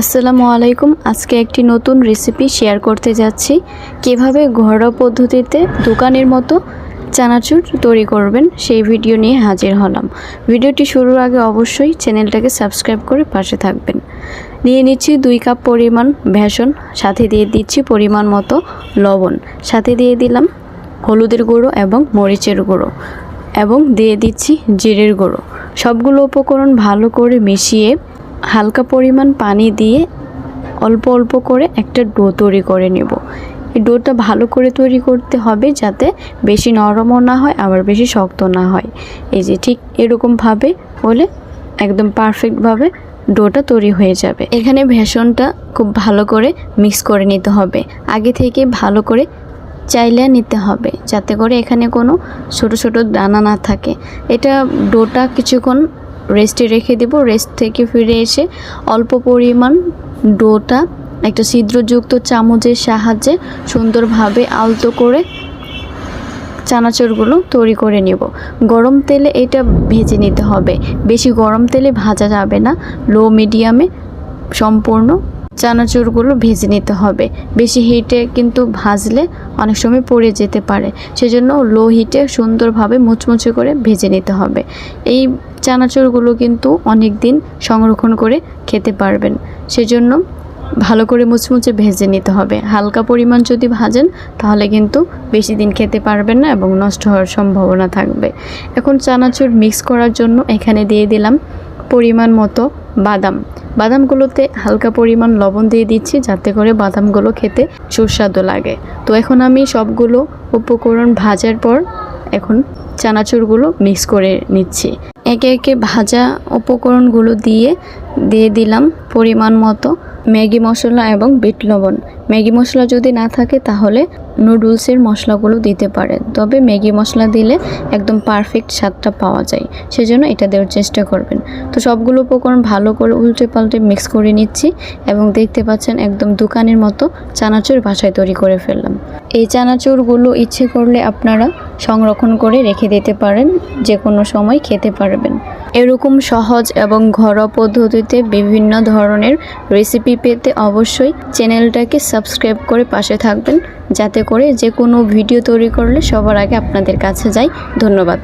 আসসালামু আলাইকুম। আজকে একটি নতুন রেসিপি শেয়ার করতে যাচ্ছি। কীভাবে ঘরোয়া পদ্ধতিতে দোকানের মতো চানাচুর তৈরি করবেন সেই ভিডিও নিয়ে হাজির হলাম। ভিডিওটি শুরুর আগে অবশ্যই চ্যানেলটাকে সাবস্ক্রাইব করে পাশে থাকবেন। নিয়ে নিচ্ছি দুই কাপ পরিমাণ বেসন, সাথে দিয়ে দিচ্ছি পরিমাণ মতো লবণ। সাথে দিয়ে দিলাম হলুদের গুঁড়ো এবং মরিচের গুঁড়ো এবং দিয়ে দিচ্ছি জিরের গুঁড়ো। সবগুলো উপকরণ ভালো করে মিশিয়ে হালকা পরিমাণ পানি দিয়ে অল্প অল্প করে একটা ডো তৈরি করে নেব। এই ডোটা ভালো করে তৈরি করতে হবে যাতে বেশি নরমও না হয়, আবার বেশি শক্ত না হয়। এই যে ঠিক এরকমভাবে হলে একদম পারফেক্টভাবে ডোটা তৈরি হয়ে যাবে। এখানে ভেষণটা খুব ভালো করে মিক্স করে নিতে হবে। আগে থেকে ভালো করে চাইলে নিতে হবে, যাতে করে এখানে কোনো ছোট ছোট দানা না থাকে। এটা ডোটা কিছুক্ষণ রেস্টে রেখে দেব। রেস্ট থেকে ফিরে এসে অল্প পরিমাণ ডোটা, একটা ছিদ্রযুক্ত চামচের সাহায্যে সুন্দরভাবে আলতো করে চানাচুরগুলো তৈরি করে নেব। গরম তেলে এটা ভেজে নিতে হবে। বেশি গরম তেলে ভাজা যাবে না। লো মিডিয়ামে সম্পূর্ণ চানাচুরগুলো ভেজে নিতে হবে। বেশি হিটে কিন্তু ভাজলে অনেক সময় পড়ে যেতে পারে। সেজন্য লো হিটে সুন্দরভাবে মুচমুচে করে ভেজে নিতে হবে। এই চানাচুরগুলো কিন্তু অনেক দিন সংরক্ষণ করে খেতে পারবেন। সেজন্য ভালো করে মুচমুচে ভেজে নিতে হবে। হালকা পরিমাণ যদি ভাজেন, তাহলে কিন্তু বেশি দিন খেতে পারবেন না এবং নষ্ট হওয়ার সম্ভাবনা থাকবে। এখন চানাচুর মিক্স করার জন্য এখানে দিয়ে দিলাম পরিমাণ মতো বাদাম। বাদামগুলোতে হালকা পরিমাণ লবণ দিয়ে দিচ্ছি, যাতে করে বাদামগুলো খেতে সুস্বাদু লাগে। তো এখন আমি সবগুলো উপকরণ ভাজার পর এখন চানাচুরগুলো মিক্স করে নিচ্ছি। একে একে ভাজা উপকরণগুলো দিয়ে দিয়ে দিলাম পরিমাণ মতো ম্যাগি মশলা এবং বিট লবণ। ম্যাগি মশলা যদি না থাকে, তাহলে নুডলসের মশলাগুলো দিতে পারেন তবে ম্যাগি মশলা দিলে একদম পারফেক্ট স্বাদটা পাওয়া যায়, সেজন্য এটা দেওয়ার চেষ্টা করবেন। তো সবগুলো উপকরণ ভালো করে উল্টে পাল্টে মিক্স করে নিচ্ছি এবং দেখতে পাচ্ছেন একদম দোকানের মতো চানাচুর বাসায় তৈরি করে ফেললাম। এই চানাচুরগুলো ইচ্ছে করলে আপনারা সংরক্ষণ করে রেখে দিতে পারেন যে কোনো সময় খেতে পারবেন। এরকম সহজ এবং ঘরোয়া পদ্ধতিতে বিভিন্ন ধরনের রেসিপি পেতে অবশ্যই চ্যানেলটাকে সাবস্ক্রাইব করে পাশে থাকবেন। যাতে করে যে কোনো ভিডিও তৈরি করলে সবার আগে আপনাদের কাছে যায় ধন্যবাদ।